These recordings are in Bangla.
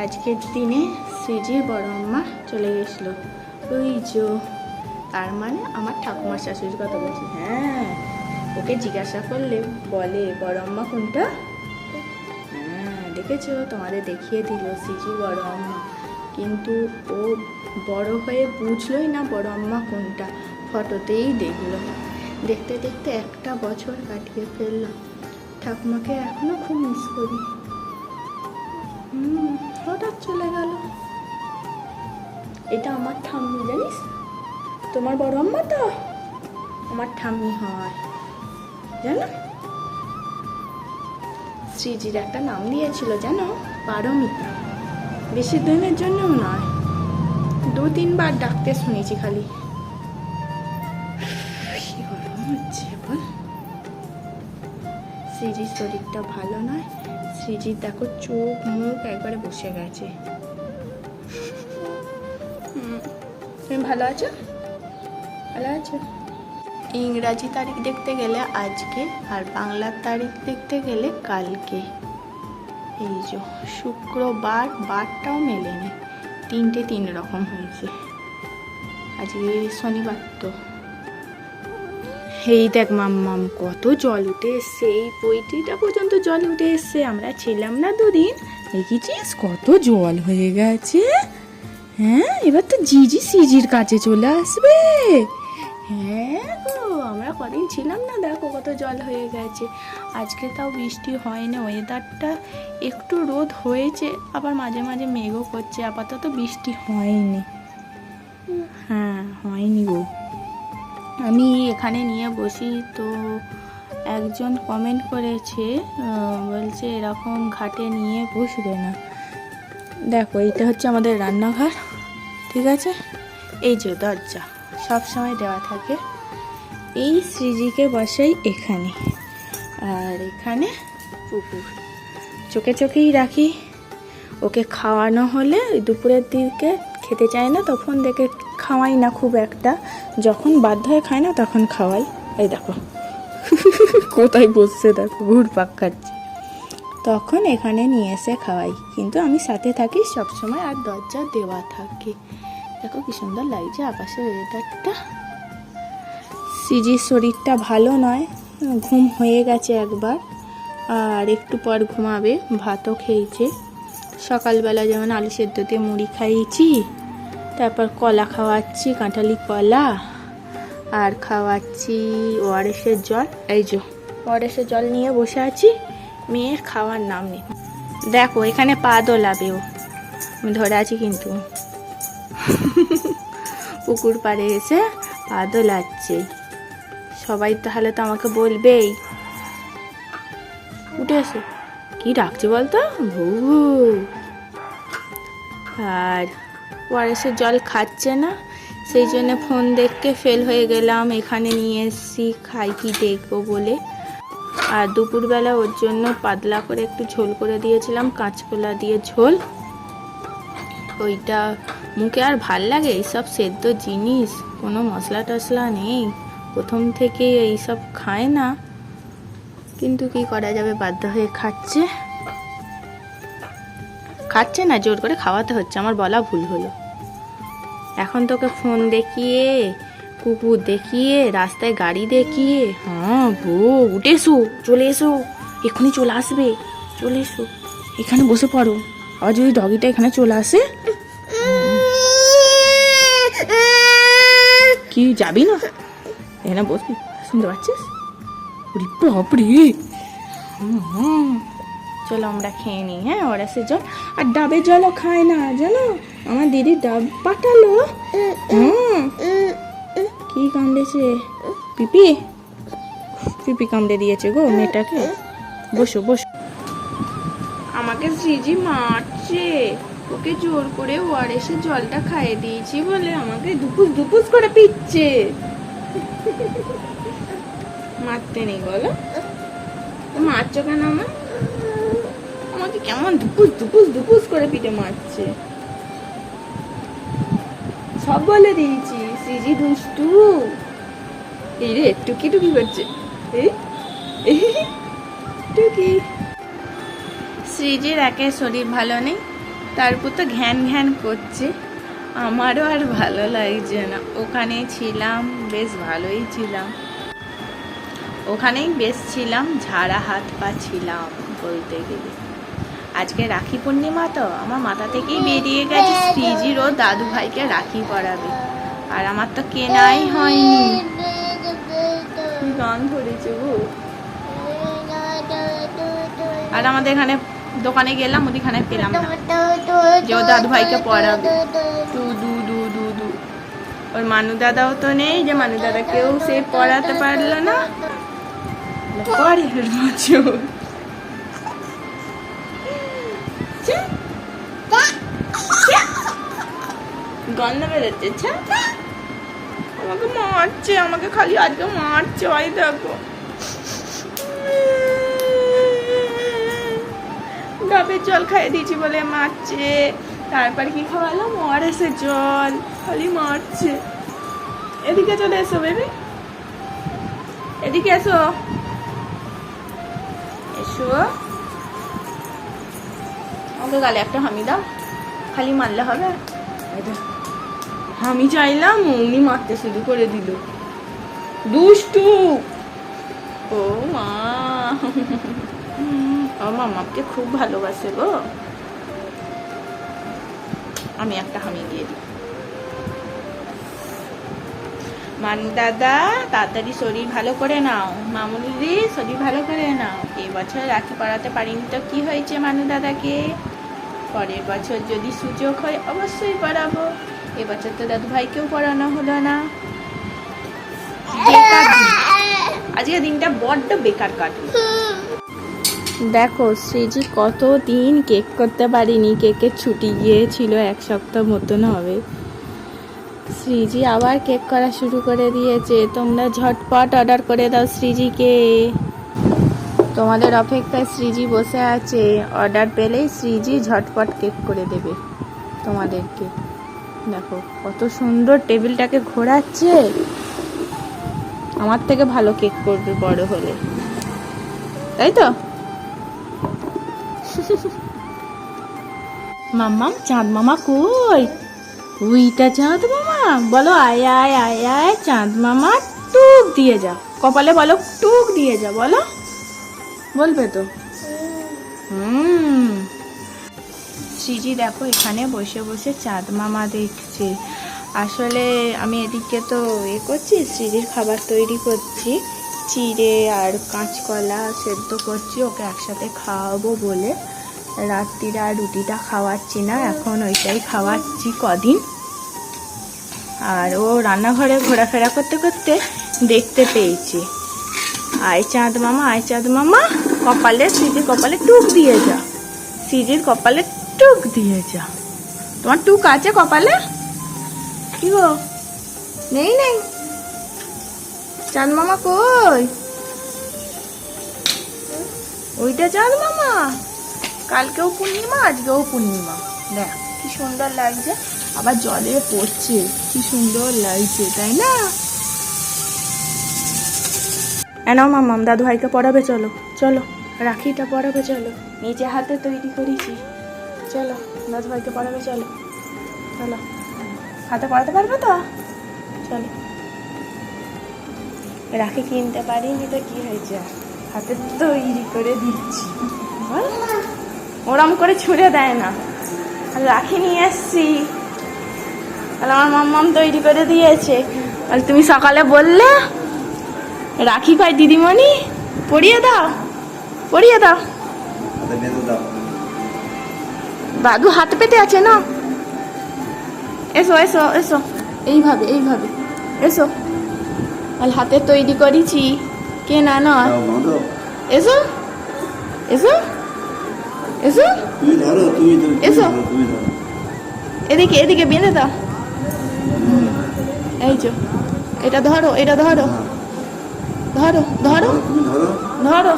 আজকের দিনে শ্রীজির বড় আম্মা চলে গেছিল। ওই যো, তার মানে আমার ঠাকুমার শাশুড়ির কথা বলছি। হ্যাঁ ওকে জিজ্ঞাসা করলে বলে, বড় আম্মা কোনটা? হ্যাঁ দেখেছ, তোমাদের দেখিয়ে দিল শ্রীজি বড় আম্মা। কিন্তু ও বড় হয়ে বুঝলোই না বড় আম্মা কোনটা। ফটোতেই দেখল। দেখতে দেখতে একটা বছর কাটিয়ে ফেলল। ঠাকুমাকে এখনও খুব মিস করি। হুম। হঠাৎ চলে গেল। এটা আমার ঠাম্মি, জানিস? তোমার বড় আম্মা তো? আমার ঠাম্মি হয়। জানো? শ্রীজির একটা নাম দিয়েছিল, জানো? পারমিতা। বেশি দিনের জন্যও নয়। দু তিনবার ডাকতে শুনেছি খালি। হচ্ছে বল শ্রীজির শরীরটা ভালো নয়। শ্রীজির দেখো চোখ, মুখ একবারে বসে গেছে। তুমি ভালো আছো? ভালো আছো? ইংরাজি তারিখ দেখতে গেলে আজকে আর বাংলার তারিখ দেখতে গেলে কালকে। এই যে, শুক্রবার বারটাও মেলেনি। তিনটে তিন রকম হয়েছে। আজকে শনিবার তো। এই দেখ মাম্মাম, কত জল উঠে এসছে। এই বইটিটা পর্যন্ত জল উঠে এসছে। আমরা ছিলাম না দুদিন। দেখেছিস কত জল হয়ে গেছে? হ্যাঁ এবার তো জিজি সিজির কাছে চলে আসবে। হ্যাঁ গো, আমরা কদিন ছিলাম না, দেখো কত জল হয়ে গেছে। আজকে তাও বৃষ্টি হয়নি ওয়েদারটা একটু রোদ হয়েছে, আবার মাঝে মাঝে মেঘও করছে, আপাতত বৃষ্টি হয়নি। হ্যাঁ হয়নি গো। আমি এখানে নিয়ে বসি। তো একজন কমেন্ট করেছে বলছে এরকম ঘাটে নিয়ে বসবে না। দেখো, এইটা হচ্ছে আমাদের রান্নাঘর, ঠিক আছে? এই যে দরজা, সব সময় দেওয়া থাকে। এই শ্রীজিকে বসাই এখানে। আর এখানে পুকুর। চোখে চোখেই রাখি। ওকে খাওয়ানো হলে দুপুরের দিকে খেতে চায় না, তখন দেখে খাওয়াই না খুব একটা। যখন বাধ্য হয়ে খায় না তখন খাওয়াই। এই দেখো। কোথায় বসছে দেখো ঘুর পাক খাচ্ছে। তখন এখানে নিয়ে এসে খাওয়াই। কিন্তু আমি সাথে থাকি সবসময় আর দরজা দেওয়া থাকে। দেখো কি সুন্দর লাগছে আকাশের ওয়েদারটা সিজির শরীরটা ভালো নয়। ঘুম হয়ে গেছে একবার। আর একটু পর ঘুমাবে ভাতও খেয়েছে। সকালবেলা যেমন আলু সেদ্ধ দিয়ে মুড়ি খাইয়েছি তারপর কলা খাওয়াচ্ছি, কাঁঠালি কলা আর খাওয়াচ্ছি ওআরএসের জল। এই যে ওআরএসের জল নিয়ে বসে আছি মেয়ে খাওয়ার নাম নেই। দেখো, এখানে পা দোলাবে ও। আমি ধরে আছি কিন্তু। পুকুর পাড়ে এসে পা দোলাচ্ছে। সবাই তাহলে তো আমাকে বলবেই। উঠে এসো। কি ডাকছে বলতো? ভু আর ওয়ারেসের জল খাচ্ছে না, সেই জন্য ফোন দেখতে ফেল হয়ে গেলাম, এখানে নিয়ে এসেছি, খাই কি দেখব বলে। আর দুপুরবেলা ওর জন্য পাতলা করে একটু ঝোল করে দিয়েছিলাম, কাঁচকলা দিয়ে ঝোল। ওইটা মুখে আর ভালো লাগে? এইসব সেদ্ধ জিনিস, কোনো মশলা টশলা নেই। প্রথম থেকে এইসব খায় না। কিন্তু কি করা যাবে? বাধ্য হয়ে খাচ্ছে। খাচ্ছে না জোর করে খাওয়াতে হচ্ছে আমার বলা ভুল হলো। এখন তোকে ফোন দেখিয়ে কুকুর দেখিয়ে রাস্তায় গাড়ি দেখিয়ে হ্যাঁ ভো উঠে এসো চলে এসো এক্ষুনি চলে আসবে চলে এসো এখানে বসে পড়ো। আর যদি ডগিটা এখানে চলে আসে? কি যাবি না? এখানে বসবি শুনতে পাচ্ছিস? বাপরে! হুম, চলো আমরা খেয়ে নিই হ্যাঁ ওরাসের জল আর ডাবের জলও খায় না, জানো? আমার দিদি ডাব পাঠালো। হুম কি কামড়েছে? পিপি? পিপি কামড়ে দিয়েছে গো মেয়েটাকে। বসো বসো। আমাকে শ্রীজি মারছে। ওকে জোর করে ওয়ারেসের জলটা খাইয়ে দিয়েছি বলে আমাকে দুপুস দুপুস করে পিচ্ছে মারতে নেই, বলো। মারছো কেন আমার কেমন দুপুস দুপুস দুপুস করে পিঠে মারছে। সব বলে দিয়েছি, সিজি দুষ্টু। এই রে, টুকি টুকি করছে। টুকি। শ্রীজির একে শরীর ভালো নেই তারপর তো ঘ্যান ঘ্যান করছে। আমারও আর ভালো লাগছে না। ওখানে ছিলাম, বেশ ভালোই ছিলাম। ওখানেই বেশ ছিলাম, ঝাড়া হাত পা ছিলাম বলতে গেলে। আজকে রাখি পূর্ণিমা তো, আমার মাথা থেকেই বেরিয়ে গেছে শ্রীজির ও দাদু ভাইকে রাখি পরাবে। আর আমার তো কেনাই হয়নি। গান ধরেছে গো। আর আমাদের এখানে দোকানে গেলাম মুদিখানে পেলাম যে ও দাদু ভাইকে পড়াবে দু দু দু দু দু। ওর মানু দাদাও তো নেই, যে মানু দাদাকেও সে পড়াতে পারল না। পরের বছর আমাকে মারছে আমাকে খালি আজকে মারছে দেখো ডাবের জল খাইয়ে দিয়েছি বলে মারছে তারপর কি খাওয়ালো মরেছে জল খালি মারছে এদিকে চলে এসো বেবি এদিকে এসো এসো আমাকে গালে একটা হামি দাও। খালি মারলে হবে। আমি চাইলাম, উনি মারতে শুরু করে দিল। দুষ্টু! ও মা। ও মামাকে খুব ভালোবাসে গো। আমি একটা হামি দিয়ে দিই। মান দাদা, তাড়াতাড়ি শরীর ভালো করে নাও। মামুনি শরীর ভালো করে নাও। এই বছর রাখি পড়াতে পারিনি তো কি হয়েছে, মানু দাদাকে? পরের বছর যদি সুযোগ হয় অবশ্যই পড়াবো। এবছর তো দাদু ভাইকেও পড়ানো হলো না। আজকে দিনটা বড্ড বেকার কাটলো। দেখো, শ্রীজি কত দিন কেক করতে পারিনি। কেকের ছুটি গিয়েছিল এক সপ্তাহ মতন হবে। শ্রীজি আবার কেক করা শুরু করে দিয়েছে। তোমরা ঝটপট অর্ডার করে দাও শ্রীজিকে। তোমাদের অপেক্ষায় শ্রীজি বসে আছে। অর্ডার পেলেই শ্রীজি ঝটপট কেক করে দেবে তোমাদেরকে। দেখো, কত সুন্দর টেবিলটাকে ঘোরাচ্ছে। আমার থেকে ভালো কেক করবে বড় হলে। তাই তো? মাম্মাম, চাঁদ মামা কই? উইটা চাঁদ মামা? বলো, আয় আয় আয় আয়, চাঁদ মামা টুক দিয়ে যা। কপালে বলো, টুক দিয়ে যা, বলো। বলবে তো? হুম। শ্রীজি দেখো এখানে বসে বসে চাঁদ মামা দেখছে। আসলে আমি এদিকে তো এ করছি শ্রীজির খাবার তৈরি করছি। চিড়ে আর কাঁচকলা সেদ্ধ করছি ওকে একসাথে খাওয়াবো বলে। রাত্রিরে আর রুটিটা খাওয়াচ্ছি না এখন ওইটাই খাওয়াচ্ছি কদিন। আর ও রান্নাঘরে ঘোরাফেরা করতে করতে দেখতে পেয়েছি। আয় চাঁদ মামা আয় চাঁদ মামা, কপালে সিজির কপালে টুক দিয়ে যা। সিজির কপালে টুক দিয়ে যা। তোমার টুক আছে কপালে? কি গো? নেই নেই। চাঁদ মামা কই? ওইটা চাঁদ মামা? কালকেও পূর্ণিমা, আজকেও পূর্ণিমা। দেখ, কি সুন্দর লাগছে। আবার জলে পড়ছে, কি সুন্দর লাগছে, তাই না? এনাও মামাম দাদু ভাইকে পড়াবে, চলো চলো, রাখিটা পড়াবে, চলো, নিজে হাতে তৈরি করেছি, চলো, দাদু ভাইকে পড়াবে, চলো চলো, হাতে পড়াতে পারবে তো? চলো। রাখি কিনতে পারিনি তো কি হয়েছে? হাতে তৈরি করে দিচ্ছি। ওরম করে ছুঁড়ে দেয় না। রাখি নিয়ে এসছি। আমার মাম্মাম তৈরি করে দিয়েছে। তুমি সকালে বললে রাখি কয় দিদিমণি? পড়িয়ে দাও পড়িয়ে দাও। দাদু হাত পেতে আছে না? এসো এসো এসো। এইভাবে এইভাবে। এসো। আর হাতে তৈরি করেছি। কে না নয়। বাঁধো। এসো। এসো। এসো। এসো। এদিকে এদিকে বেঁধে দাও। এই যে এটা ধরো এটা ধরো। হ্যাঁ। ধরো ধরো ধরো,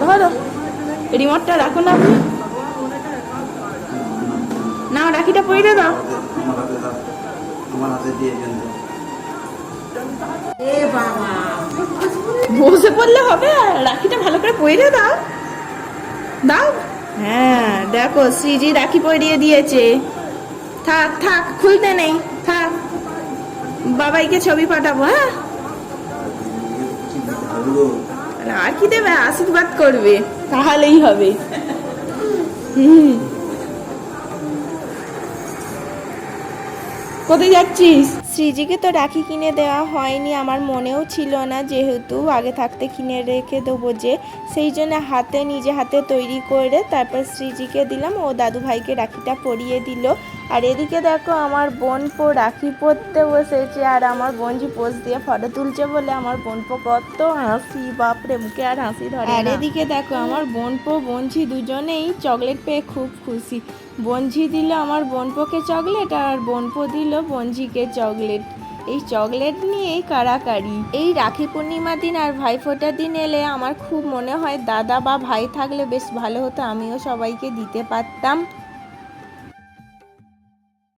ধরো। রিমোটটা রাখো না আপনি। না রাখিটা পইরে দাও। বসে পড়লে হবে রাখিটা ভালো করে পইরে দাও। দাও। হ্যাঁ দেখো শ্রীজি রাখি পরিয়ে দিয়েছে। থাক থাক খুলতে নেই। থাক। বাবাইকে ছবি পাঠাবো হ্যাঁ? না, আর কি দেবে আশীর্বাদ করবে। তাহলেই হবে। হুম। কোথায় যাচ্ছিস? শ্রীজিকে তো রাখি কিনে দেওয়া হয়নি আমার মনেও ছিল না যেহেতু আগে থাকতে কিনে রেখে দেবো যে। সেই জন্য হাতে নিজে হাতে তৈরি করে তারপর শ্রীজিকে দিলাম ও দাদু ভাইকে রাখিটা পরিয়ে দিল। আর এদিকে দেখো আমার বোনপো রাখি পরতে বসেছে আর আমার বোনজি পোজ দিয়ে ফটো তুলছে বলে আমার বোনপো কত হাসি বাপরে মুখে আর হাসি ধরে আর এদিকে দেখো আমার বোনপো বোনঝি দুজনেই চকলেট পেয়ে খুব খুশি। বনঝি দিল আমার বোনপোকে চকলেট আর বোনপো দিল বনঝিকে চকলেট এই চকলেট নিয়েই কারাকারি এই রাখি পূর্ণিমা দিন আর ভাইফোঁটার দিন এলে আমার খুব মনে হয় দাদা বা ভাই থাকলে বেশ ভালো হতো আমিও সবাইকে দিতে পারতাম।